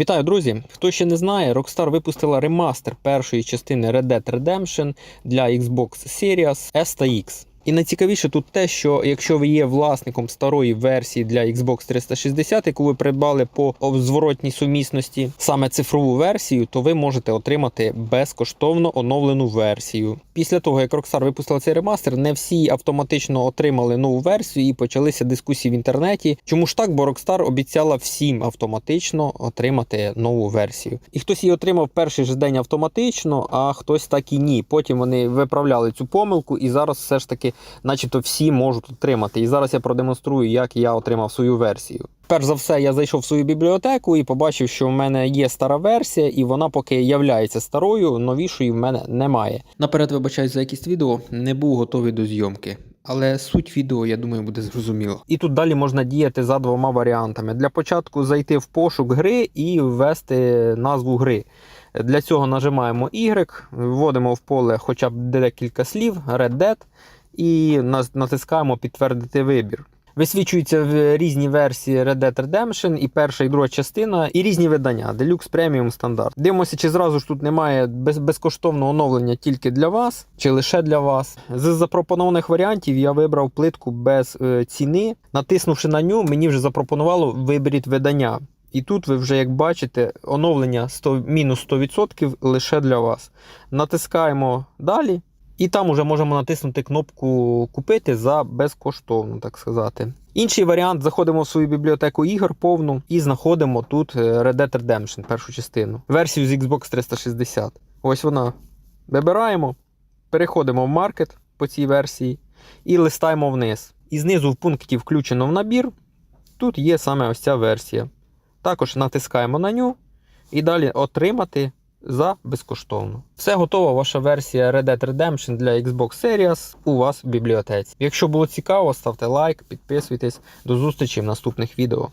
Вітаю, друзі! Хто ще не знає, Rockstar випустила ремастер першої частини Red Dead Redemption для Xbox Series S та X. І найцікавіше тут те, що якщо ви є власником старої версії для Xbox 360, яку ви придбали по зворотній сумісності, саме цифрову версію, то ви можете отримати безкоштовно оновлену версію. Після того, як Rockstar випустила цей ремастер, не всі автоматично отримали нову версію і почалися дискусії в інтернеті. Чому ж так? Бо Rockstar обіцяла всім автоматично отримати нову версію. І хтось її отримав перший же день автоматично, а хтось так і ні. Потім вони виправляли цю помилку, і зараз все ж таки, начебто, всі можуть отримати. І зараз я продемонструю, як я отримав свою версію. Перш за все, я зайшов в свою бібліотеку і побачив, що в мене є стара версія, і вона поки являється старою, новішої в мене немає. Наперед вибачаюсь за якість відео, не був готовий до зйомки. Але суть відео, я думаю, буде зрозуміло. І тут далі можна діяти за двома варіантами. Для початку зайти в пошук гри і ввести назву гри. Для цього нажимаємо Y, вводимо в поле хоча б декілька слів, Red Dead, і натискаємо підтвердити вибір. Висвічуються в різні версії Red Dead Redemption, і перша, і друга частина, і різні видання Deluxe, Premium, стандарт. Дивимося, чи зразу ж тут немає без, безкоштовного оновлення тільки для вас, чи лише для вас. З запропонованих варіантів я вибрав плитку без е, ціни. Натиснувши на ню, мені вже запропонувало виберіть видання. І тут ви вже, як бачите, оновлення 100, мінус 100% лише для вас. Натискаємо далі. І там уже можемо натиснути кнопку Купити за безкоштовно, так сказати. Інший варіант: заходимо в свою бібліотеку ігор повну і знаходимо тут е, Red Dead Redemption, першу частину, версію з Xbox 360. Ось вона. Вибираємо, переходимо в маркет по цій версії і листаємо вниз. І знизу в пункті включено в набір. Тут є саме ось ця версія. Також натискаємо на ню і далі отримати за безкоштовно. Все готова ваша версія Red Dead Redemption для Xbox Series у вас в бібліотеці. Якщо було цікаво, ставте лайк, підписуйтесь. До зустрічі в наступних відео.